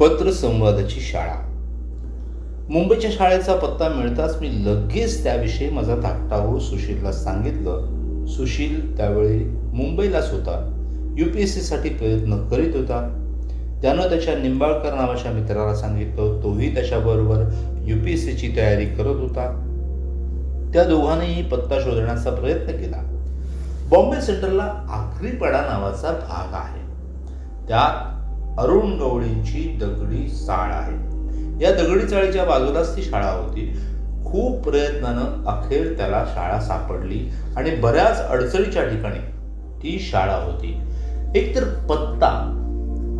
पत्रसंवादाची शाळा. मुंबईच्या शाळेचा पत्ता मिळताच मी लगेच त्याविषयी माझा धाकटा भाऊ सुशीलला सांगितलं. सुशील त्यावेळी मुंबईलाच होता. यू पी एस सीसाठी प्रयत्न करीत होता. त्यानं त्याच्या निंबाळकर नावाच्या मित्राला सांगितलं तोही त्याच्याबरोबर यू पी एस सीची तयारी करत होता. त्या दोघांनीही पत्ता शोधण्याचा प्रयत्न केला. बॉम्बे सेंटरला आखरीपाडा नावाचा भाग आहे. त्यात अरुण गवळींची दगडी चाळ आहे. या दगडी चाळीच्या बाजूलाच ती शाळा होती. खूप प्रयत्नानं अखेर त्याला शाळा सापडली आणि बऱ्याच अडचणीच्या ठिकाणी ती शाळा होती. एकतर पत्ता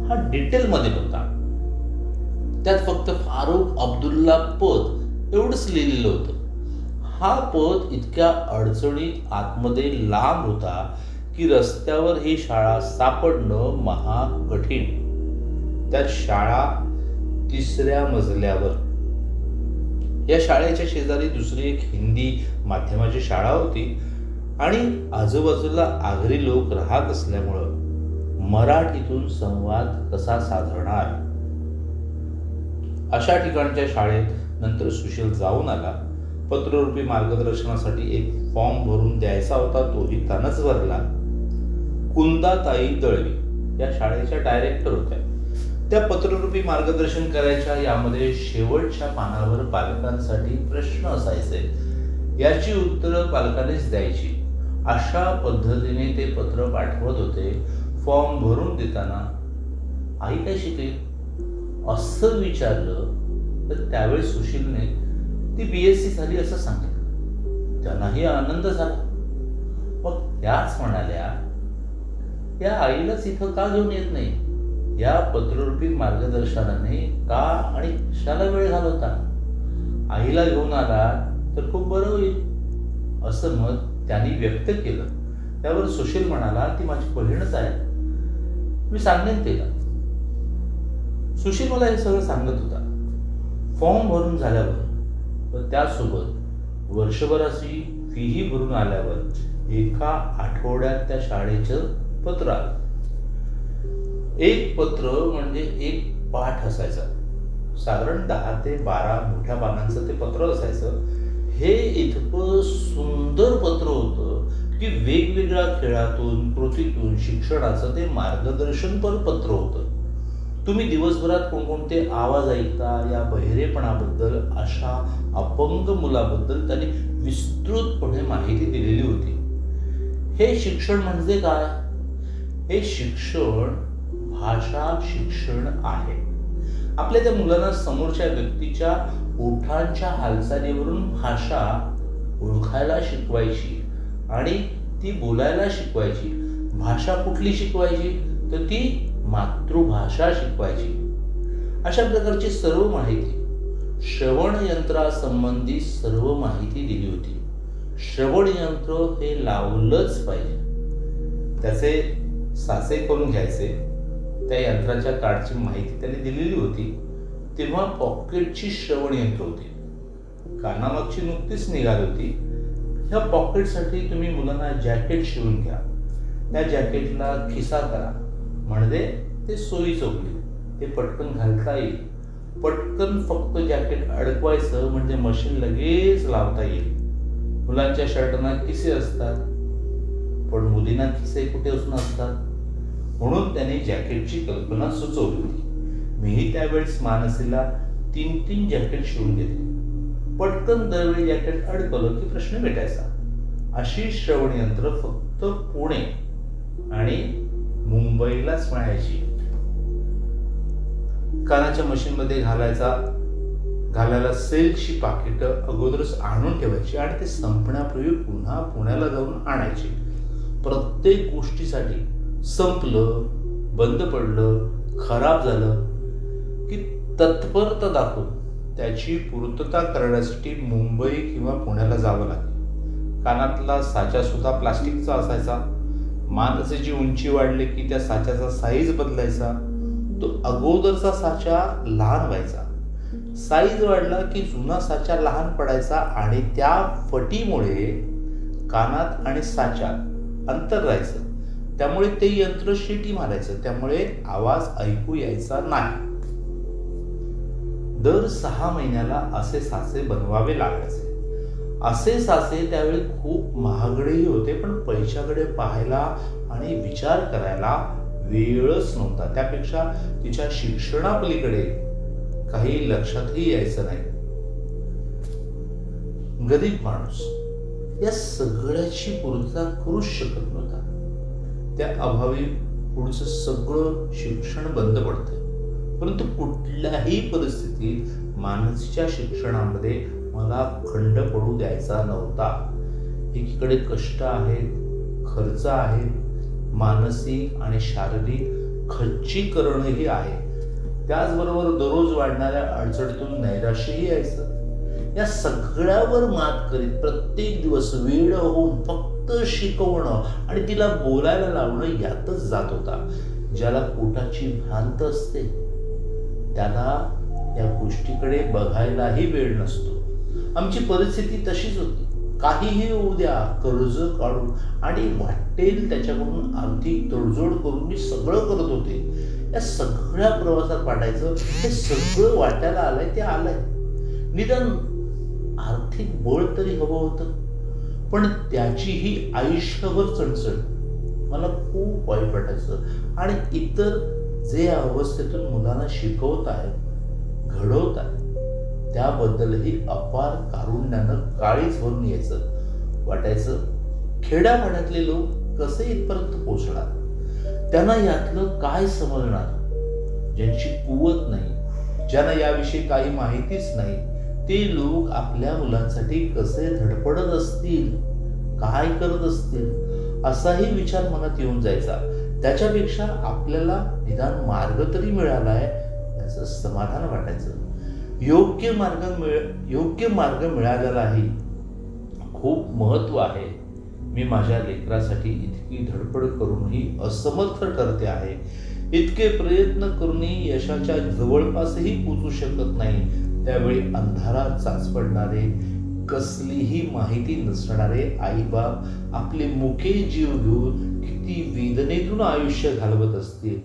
हा डिटेलमध्ये होता त्यात फक्त फारुख अब्दुल्ला पद एवढंच लिहिलेलं होतं. हा पद इतक्या अडचणीत आतमध्ये लांब होता की रस्त्यावर ही शाळा सापडणं महा कठीण त्यात शाळा तिसऱ्या मजल्यावर. या शाळेच्या शेजारी दुसरी एक हिंदी माध्यमाची शाळा होती आणि आजूबाजूला आगरी लोक राहत असल्यामुळं मराठीतून संवाद कसा साधणार? अशा ठिकाणच्या शाळेत नंतर सुशील जाऊन आला. पत्ररूपी मार्गदर्शनासाठी एक फॉर्म भरून द्यायचा होता तोही त्यानंच भरला. कुंदाताई दळवी या शाळेच्या डायरेक्टर होत्या. त्या पत्ररूपी मार्गदर्शन करायच्या यामध्ये शेवटच्या पानावर पालकांसाठी प्रश्न असायचे. याची उत्तरं पालकांनीच द्यायची. अशा पद्धतीने ते पत्र पाठवत होते. फॉर्म भरून देताना आई काय शिकेल? असं विचारलं तर त्यावेळी सुशीलने ती बी एस सी झाली असं सांगितलं. त्यांनाही आनंद झाला. मग त्याच म्हणाल्या या आईलाच इथं का घेऊन येत नाही? या पत्ररूपी मार्गदर्शनाने का आणि कशाला वेळ घालवता? आईला घेऊन आला तर खूप बरं होईल. असं मत त्यांनी व्यक्त केलं. त्यावर सुशील म्हणाला ती माझी बहीणच आहे. मी सांगेन तिला. सुशील मला हे सगळं सांगत होता. फॉर्म भरून झाल्यावर व त्यासोबत वर्षभराची फीही भरून आल्यावर एका आठवड्यात त्या शाळेचं पत्र आलं. एक पत्र म्हणजे एक पाठ असायचा. साधारण दहा ते बारा मोठ्या पानांचं ते पत्र असायचं. हे इतकं सुंदर पत्र होतं की वेगवेगळ्या खेळातून कृतीतून शिक्षणाचं ते मार्गदर्शनपर पत्र होतं. तुम्ही दिवसभरात कोणकोणते आवाज ऐकता या बहिरेपणाबद्दल अशा अपंग मुलाबद्दल त्यांनी विस्तृतपणे माहिती दिलेली होती. हे शिक्षण म्हणजे काय? हे शिक्षण भाषा शिक्षण आहे. आपल्या त्या मुलांना समोरच्या व्यक्तीच्या ओठांच्या हालचालीवरून भाषा ओळखायला शिकवायची आणि ती बोलायला शिकवायची. भाषा कुठली शिकवायची? तर ती मातृभाषा शिकवायची. अशा प्रकारची सर्व माहिती श्रवण यंत्रासंबंधी सर्व माहिती दिली होती. श्रवण यंत्र हे लावलंच पाहिजे. त्याचे साचे करून घ्यायचे. त्या यंत्राच्या कार्डची माहिती त्यांनी दिलेली होती तेव्हा पॉकेटची श्रवण यंत्र होती. कानामागची नुकतीच निघाली होती. ह्या पॉकेटसाठी तुम्ही मुलांना जॅकेट शिवून घ्या. त्या जॅकेटला खिसा करा. म्हणजे ते सोयीचं होईल ते पटकन घालता येईल. पटकन फक्त जॅकेट अडकवायचं म्हणजे मशीन लगेच लावता येईल. मुलांच्या शर्टना किसे असतात. पण मुलींना किसे कुठे असून असतात? म्हणून त्याने जॅकेटची कल्पना सुचवली होती. मीही त्यावेळेस मानसीला तीन तीन जॅकेट शिवून घेतले पटकन दरवेळी जॅकेट अडकलं की प्रश्न भेटायचा अशी श्रवण यंत्र फक्त पुणे आणि मुंबईलाच म्हणायची कानाच्या मशीनमध्ये घालायचा घालायला सेलची पाकिटं अगोदरच आणून ठेवायची आणि ते संपण्यापूर्वी पुन्हा पुण्याला जाऊन आणायची. प्रत्येक गोष्टीसाठी संपलं बंद पडलं खराब झालं की तत्परता दाखवून त्याची पूर्तता करण्यासाठी मुंबई किंवा पुण्याला जावं लागेल. कानातला साचासुद्धा प्लास्टिकचा असायचा. माणसाची उंची वाढली की त्या साच्याचा साईज बदलायचा. तो अगोदरचा साचा लहान व्हायचा. साईज वाढला की जुना साचा लहान पडायचा आणि त्या फटीमुळे कानात आणि साच्यात अंतर राहायचं. त्यामुळे ते यंत्र शिटी मारायचं. त्यामुळे आवाज ऐकू यायचा नाही. दर सहा महिन्याला असे साचे बनवावे लागायचे. असे साचे त्यावेळी खूप महागडेही होते पण पैशाकडे पाहायला आणि विचार करायला वेळच नव्हता. त्यापेक्षा तिच्या शिक्षणापलीकडे काही लक्षातही यायचं नाही. गरीब माणूस या सगळ्याची पूर्तता करूच शकत नव्हता. त्या अभावी पुढचं सगळं शिक्षण बंद पडतं परंतु कुठल्याही परिस्थितीत मानसीच्या शिक्षणामध्ये मला खंड पडू द्यायचा नव्हता. एकीकडे कष्ट आहेत खर्च आहे मानसिक आणि शारीरिक खच्चीकरणही आहे. त्याचबरोबर दररोज वाढणाऱ्या अडचणीतून नैराश्यही यायचं. या सगळ्यावर मात करीत प्रत्येक दिवस वेळ होऊन फक्त शिकवणं आणि तिला बोलायला लावणं यातच जात होता. ज्याला पोटाची भ्रांत असते त्याला या गोष्टीकडे बघायलाही वेळ नसतो. आमची परिस्थिती तशीच होती. काहीही होऊ द्या कर्ज काढून आणि वाटेल त्याच्याकडून आर्थिक तडजोड करून मी सगळं करत होते. या सगळ्या प्रवासात वाटायचं हे सगळं वाट्याला आलंय ते आलंय. निदान आर्थिक बळ तरी हवं होतं. पण त्याचीही आयुष्यभर चणचण. मला खूप वाईट वाटायचं. आणि इतर जे या अवस्थेतून मुलांना शिकवत आहेत घडवत आहेत त्याबद्दलही अपार कारुण्यानं काळीच भरून यायचं. वाटायचं खेड्यापाड्यातले लोक कसे इथपर्यंत पोचणार त्यांना यातलं काय समजणार? ज्यांची कुवत नाही ज्यांना याविषयी काही माहितीच नाही ते लोक आपल्या मुलांसाठी कसे धडपडत असतील काय करत असतील असाही विचार मनात येऊन जायचा. त्याच्यापेक्षा आपल्याला निदान मार्ग तरी मिळाला आहे याचं समाधान वाटायचं. योग्य मार्ग मिळ योग्य मार्ग मिळालेलाही खूप महत्त्व आहे. मी माझ्या लेकरासाठी इतकी धडपड करूनही असमर्थ ठरते आहे. इतके प्रयत्न करूनही यशाच्या जवळपासही पोचू शकत नाही. त्यावेळी अंधारात चाचपडणारे कसलीही माहिती नसणारे आईबाप आपले मुके जीव घेऊन किती वेदनेतून आयुष्य घालवत असतील.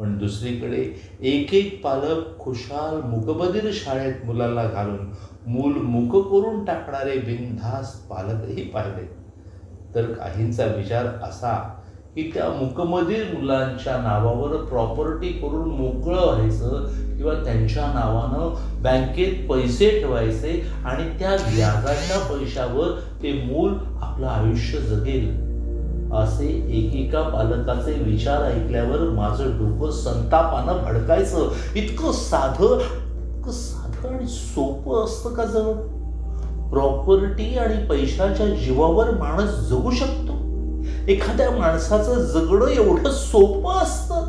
पण दुसरीकडे एक एक पालक खुशाल मुकबधीर शाळेत मुलाला घालून मूल मुक करून टाकणारे बिनधास पालकही पाहिले तर काहींचा विचार असा की त्या मुकमधील मुलांच्या नावावर प्रॉपर्टी करून मोकळं व्हायचं किंवा त्यांच्या नावानं बँकेत पैसे ठेवायचे आणि त्या व्याजाच्या पैशावर ते मूल आपलं आयुष्य जगेल. असे एकेका पालकाचे विचार ऐकल्यावर माझं डोकं संतापानं भडकायचं. इतकं साधं इतकं साधं आणि सोपं असतं का जवळ प्रॉपर्टी आणि पैशाच्या जीवावर माणूस जगू शकतो? एखाद्या माणसाचं जगणं एवढं सोपं असतं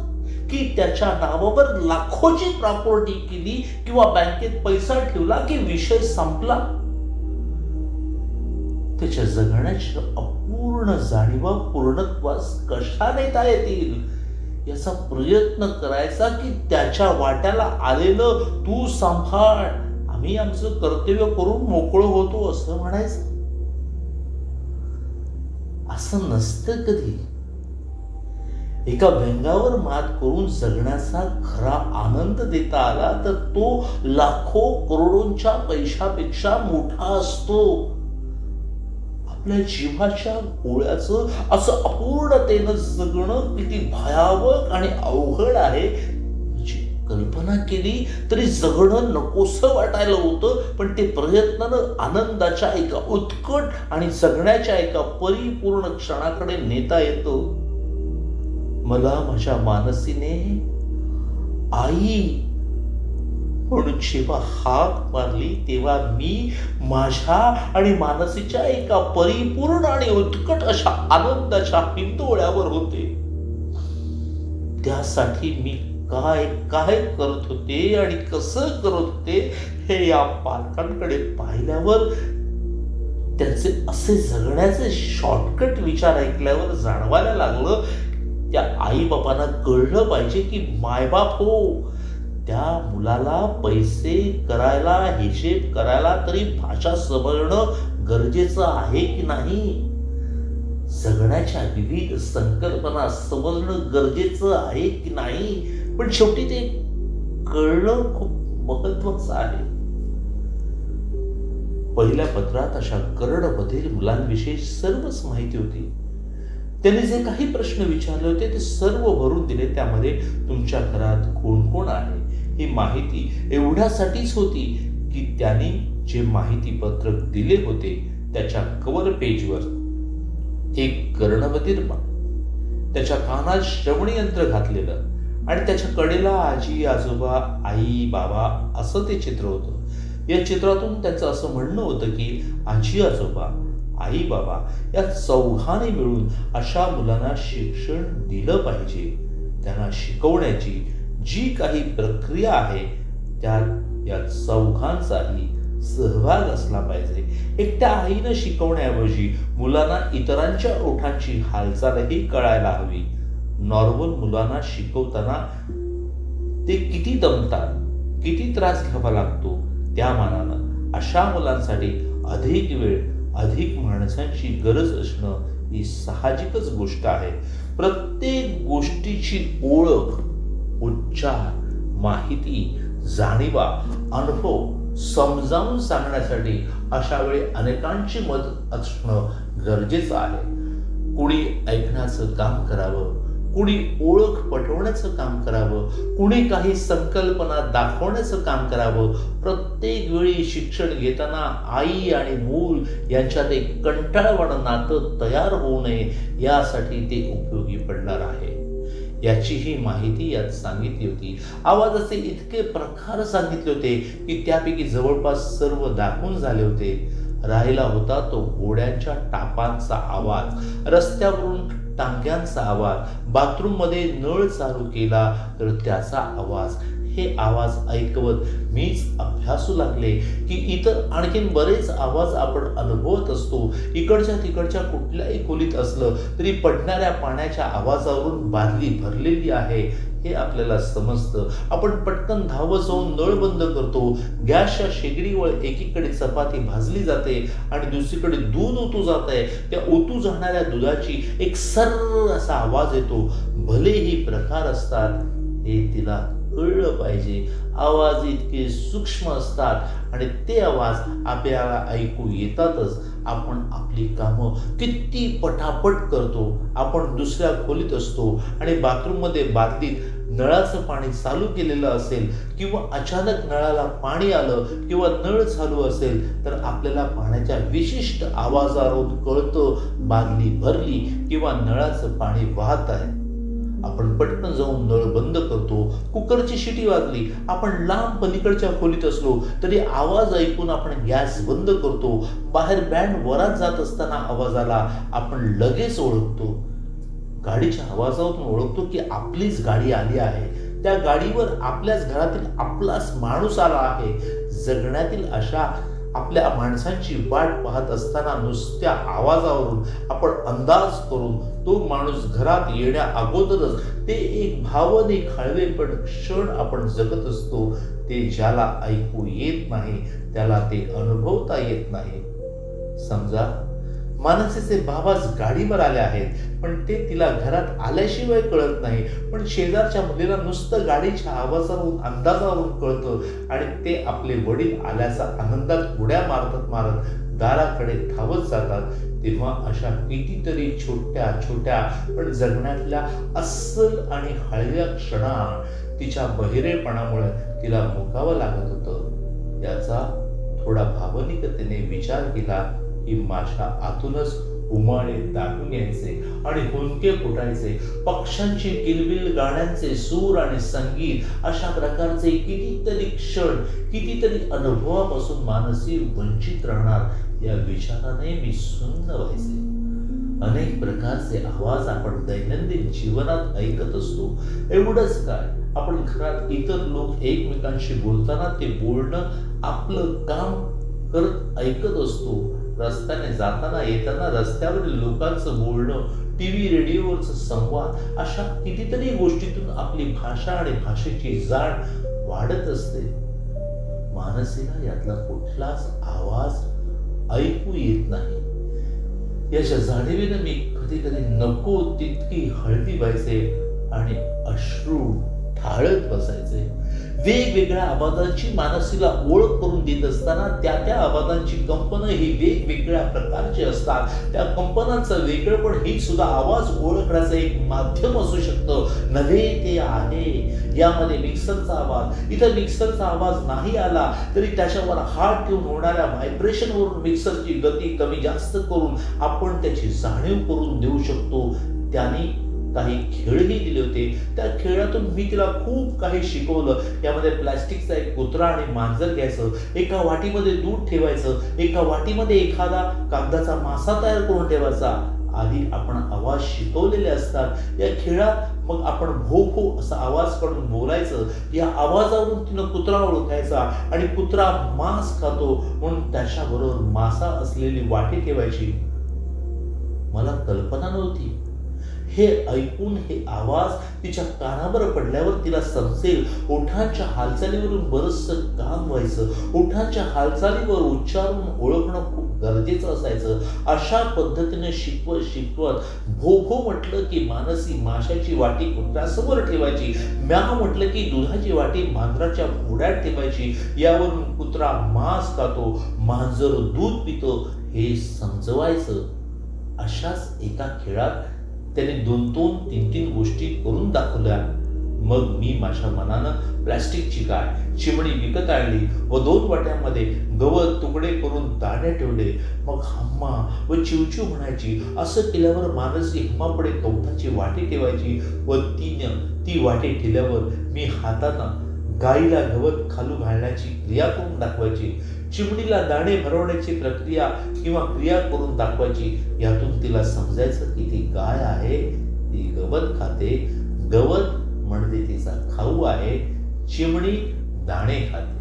की त्याच्या नावावर लाखोची प्रॉपर्टी केली किंवा बँकेत पैसा ठेवला की विषय संपला. त्याच्या जगण्याच्या अपूर्ण जाणीवा पूर्णत्वास कशा नेता येतील? याचा प्रयत्न करायचा की त्याच्या वाट्याला आलेलं तू सांभाळ आम्ही आमचं कर्तव्य करून मोकळं होतो असं म्हणायचं. असं नसतं कधी. एका व्यंगावर मात करून जगण्याचा खरा आनंद देता आला तर तो लाखो करोडोंच्या पैशापेक्षा मोठा असतो. आपल्या जीवाच्या गोळ्याचं असं अपूर्णतेनं जगणं किती भयावक आणि अवघड आहे साधना केली तरी जगणं नकोसं वाटायला होतं पण ते प्रयत्नानं आनंदाच्या एका उत्कट आणि जगण्याच्या एका परिपूर्ण क्षणाकडे नेता येतो. मला माझ्या मानसीने आई म्हणून जेव्हा हाक मारली तेव्हा मी माझ्या आणि मानसीच्या एका परिपूर्ण आणि उत्कट अशा आनंदाच्या हिंदोळ्यावर होते. त्यासाठी मी काय काय करत होते आणि कसं करत होते हे या पालकांकडे पाहिल्यावर त्यांचे असे जगण्याचे शॉर्टकट विचार ऐकल्यावर जाणवायला लागलं त्या आई बापांना कळलं पाहिजे की मायबाप हो त्या मुलाला पैसे करायला हिशेब करायला तरी भाषा समजणं गरजेचं आहे की नाही? जगण्याच्या विविध संकल्पना समजणं गरजेचं आहे की नाही? पण शेवटी ते कळणं खूप महत्वाचं आहे. पहिल्या पत्रात अशा करोडबधीर मुलांविषयी सर्वच माहिती होती. त्यांनी जे काही प्रश्न विचारले होते ते सर्व भरून दिले. त्यामध्ये तुमच्या घरात कोण कोण आहे? ही माहिती एवढ्यासाठीच होती की त्यांनी जे माहिती पत्रक दिले होते त्याच्या कव्हर पेजवर एक कर्णबधीर त्याच्या कानात श्रवण यंत्र घातलेलं आणि त्याच्या कडेला आजी आजोबा आई बाबा असं ते चित्र होतं. या चित्रातून त्याचं असं म्हणणं होतं की आजी आजोबा आई बाबा या चौघाने मिळून अशा मुलांना शिक्षण दिलं पाहिजे. त्यांना शिकवण्याची जी काही प्रक्रिया आहे त्यात या चौघांचाही सहभाग असला पाहिजे. एकट्या आईनं शिकवण्याऐवजी मुलांना इतरांच्या ओठांची हालचालही कळायला हवी. नॉर्मल मुलांना शिकवताना ते किती दमतात किती त्रास घ्यावा लागतो त्या मानानं अशा मुलांसाठी अधिक वेळ अधिक माणसांची गरज असणं ही साहजिकच गोष्ट आहे. प्रत्येक गोष्टीची ओळख उच्चार माहिती जाणीवा अनुभव समजावून सांगण्यासाठी अशा वेळी अनेकांची मदत असणं गरजेचं आहे. कुणी ऐकण्याचं काम करावं कुणी ओळख पटवण्याचं काम करावं कुणी काही संकल्पना दाखवण्याचं काम करावं प्रत्येक वेळी शिक्षण घेताना आई आणि मूल यांच्यात एक कंटाळवाणं नातं तयार होऊ नये यासाठी ते उपयोगी पडणार आहे. याचीही माहिती यात सांगितली होती. आवाजाचे इतके प्रकार सांगितले होते की त्यापैकी जवळपास सर्व दाखवून झाले होते. राहिला होता तो घोड्यांच्या टापांचा आवाज. रस्त्यावरून टांग्यांचा आवाज बाथरूममध्ये नळ चालू केला तर त्याचा आवाज. हे आवाज ऐकवत मीच अभ्यासू लागले की इतर आणखीन बरेच आवाज आपण अनुभवत असतो. इकडच्या तिकडच्या कुठल्याही खोलीत असलं तरी पडणाऱ्या पाण्याच्या आवाजावरून बादली भरलेली आहे. हे आपल्याला समजतं. आपण पटकन धावत जाऊन नळ बंद करतो. गॅसच्या शेगडीवर एकीकडे चपाती भाजली जाते आणि दुसरीकडे दूध ओतू जात आहे त्या ओतू जाणाऱ्या दुधाची एक सर्र असा आवाज येतो. भलेही प्रकार असतात हे तिला कळलं पाहिजे. आवाज इतके सूक्ष्म असतात आणि ते आवाज आपल्याला ऐकू येतातच. आपण आपली कामं किती पटापट करतो. आपण दुसऱ्या खोलीत असतो आणि बाथरूममध्ये बादलीत नळाचं पाणी चालू केलेलं असेल किंवा अचानक नळाला पाणी आलं किंवा नळ चालू असेल तर आपल्याला पाण्याच्या विशिष्ट आवाजावरून कळतं. बादली भरली किंवा नळाचं पाणी वाहत आहे. आपण पटकन जाऊन नळ बंद करतो कुकरची शिटी वाजली आपण लांब पलीकडच्या खोलीत असलो तरी आवाज ऐकून आपण गॅस बंद करतो बाहेर बँड वरात जात असताना आवाजाला आपण लगेच ओळखतो. गाडीच्या आवाजावरून ओळखतो की आपलीच गाडी आली आहे. त्या गाडीवर आपल्याच घरातील आपलाच माणूस आला आहे. जगण्यातील अशा आपल्या माणसांची वाट पाहत असताना नुसत्या आवाजावरून आपण अंदाज करून तो माणूस घरात येण्या अगोदरच ते एक भावनिक हळवेपण क्षण आपण जगत असतो. ते ज्याला ऐकू येत नाही त्याला ते अनुभवता येत नाही. समजा मानसीचे बाबाच गाडीवर आले आहेत. पण ते तिला घरात आल्याशिवाय कळत नाही. पण शेजारच्या मुलीला नुसतं गाडीच्या आवाजावरून अंदाजावरून कळतं. आणि ते आपले वडील आल्याचा आनंदात उड्या मारत मारत दाराकडे धावत जातात. तेव्हा अशा कितीतरी छोट्या छोट्या पण जगण्यातल्या अस्सल आणि हळव्या क्षणा तिच्या बहिरेपणामुळे तिला मुकावं लागत होतं. याचा थोडा भावनिकतेने विचार केला ही माझ्या आतूनच उमाळे दाटून यायचे आणि हुंके फुटायचे. पक्ष्यांचे किलबिल गाण्यांचे सूर आणि संगीत अशा प्रकारचे कितीतरी क्षण कितीतरी अनुभवापासून मानसी वंचित राहणार या विचाराने मी सुन्न व्हायचे. अनेक प्रकारचे आवाज आपण दैनंदिन जीवनात ऐकत असतो. एवढंच काय आपण घरात इतर लोक एकमेकांशी बोलताना ते बोलणं आपलं काम करत ऐकत असतो. रस्त्याने जाताना येताना रस्त्यावरील लोकांचं बोलणं टी व्ही रेडिओवरचं संवाद अशा कितीतरी गोष्टीतून आपली भाषा आणि भाषेची जाण वाढत असते. मानसीला यातला कुठलाच आवाज ऐकू येत नाही. याच्या जाणीवेनं मी कधी कधी नको तितकी हळदी व्हायचे आणि अश्रू ढाळत बसायचे वेगवेगळ्या आवाजांची मानसीला ओळख करून देत असताना त्या त्या आवाजांची कंपनं ही वेगवेगळ्या प्रकारची असतात. त्या कंपनांचं वेगळंपण ही सुद्धा आवाज ओळखण्याचं एक माध्यम असू शकतं. नव्हे ते आहे. यामध्ये मिक्सरचा आवाज. इथं मिक्सरचा आवाज नाही आला तरी त्याच्यावर हार्ट ठेवून होणाऱ्या व्हायब्रेशनवरून मिक्सरची गती कमी जास्त करून आपण त्याची जाणीव करून देऊ शकतो. त्याने काही खेळही दिले होते. त्या खेळातून मी तिला खूप काही शिकवलं. यामध्ये प्लॅस्टिकचा एक कुत्रा आणि मांजर घ्यायचं एका वाटीमध्ये दूध ठेवायचं एका वाटीमध्ये एखादा कागदाचा मासा तयार करून ठेवायचा. आधी आपण आवाज शिकवलेले असतात. या खेळात मग आपण भो भो असा आवाज काढून बोलायचं. या आवाजावरून तिनं कुत्रा ओळखायचा आणि कुत्रा मांस खातो म्हणून त्याच्याबरोबर मासा असलेली वाटी ठेवायची. मला कल्पना नव्हती. हे ऐकून हे आवाज तिच्या कानावर पडल्यावर तिला समजेल. ओठांच्या हालचालीवरून बरचसं काम व्हायचं. ओठांच्या हालचालीवर उच्चारून ओळखणं खूप गरजेचं असायचं. अशा पद्धतीने शिकवत शिकवत भो भो म्हटलं की मानसी माशाची वाटी कुत्र्यासमोर ठेवायची. म्या म्हटलं की दुधाची वाटी मांजराच्या घोड्यात ठेवायची. यावरून कुत्रा मांस खातो मांजर दूध पितो हे समजवायचं. अशाच एका खेळात त्याने दोन दोन तीन तीन गोष्टी करून दाखवल्या. मग मी माझ्या मनानं प्लॅस्टिकची काय चिमणी विकत आणली व दोन वाट्यामध्ये गवत तुकडे करून दाण्या ठेवले. मग हम्मा व चिवचिव म्हणायची असं केल्यावर मानसी हम्मापुढे कवठाची वाटी ठेवायची व तिनं ती वाटी ठेवल्यावर मी हातानं गाईला गवत खालू घालण्याची क्रिया करून दाखवायची चिमणीला दाणे भरवण्याची प्रक्रिया किंवा क्रिया करून दाखवायची यातून तिला समजायचं की ती गाय आहे ती गवत खाते. गवत म्हणजे तिचा खाऊ आहे चिमणी दाणे खाते.